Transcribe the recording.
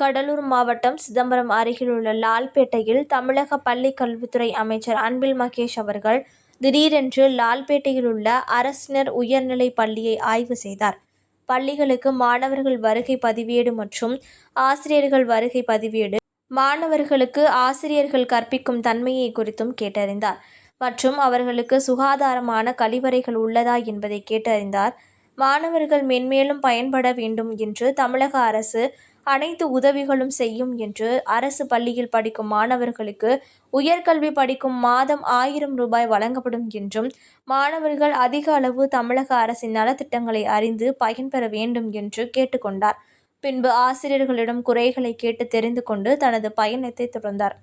கடலூர் மாவட்டம் சிதம்பரம் அருகிலுள்ள லால்பேட்டையில் தமிழக பள்ளி கல்வித்துறை அமைச்சர் அன்பில் மகேஷ் அவர்கள் திடீரென்று லால்பேட்டையில் உள்ள அரசினர் உயர்நிலை பள்ளியை ஆய்வு செய்தார். பள்ளிகளுக்கு மாணவர்கள் வருகை பதிவேடு மற்றும் ஆசிரியர்கள் வருகை பதிவேடு, மாணவர்களுக்கு ஆசிரியர்கள் கற்பிக்கும் தன்மையை குறித்தும் கேட்டறிந்தார். மற்றும் அவர்களுக்கு சுகாதாரமான கழிவறைகள் உள்ளதா என்பதை கேட்டறிந்தார். மாணவர்கள் மென்மேலும் பயன்பட வேண்டும் என்று தமிழக அரசு அனைத்து உதவிகளும் செய்யும் என்று அரசு பள்ளியில் படிக்கும் மாணவர்களுக்கு உயர்கல்வி படிக்கும் மாதம் ஆயிரம் ரூபாய் வழங்கப்படும் என்றும் மாணவர்கள் அதிக அளவு தமிழக அரசின் நலத்திட்டங்களை அறிந்து பயன்பெற வேண்டும் என்று கேட்டுக்கொண்டார். பின்பு ஆசிரியர்களிடம் குறைகளை கேட்டு தெரிந்து கொண்டு தனது பயணத்தை தொடர்ந்தார்.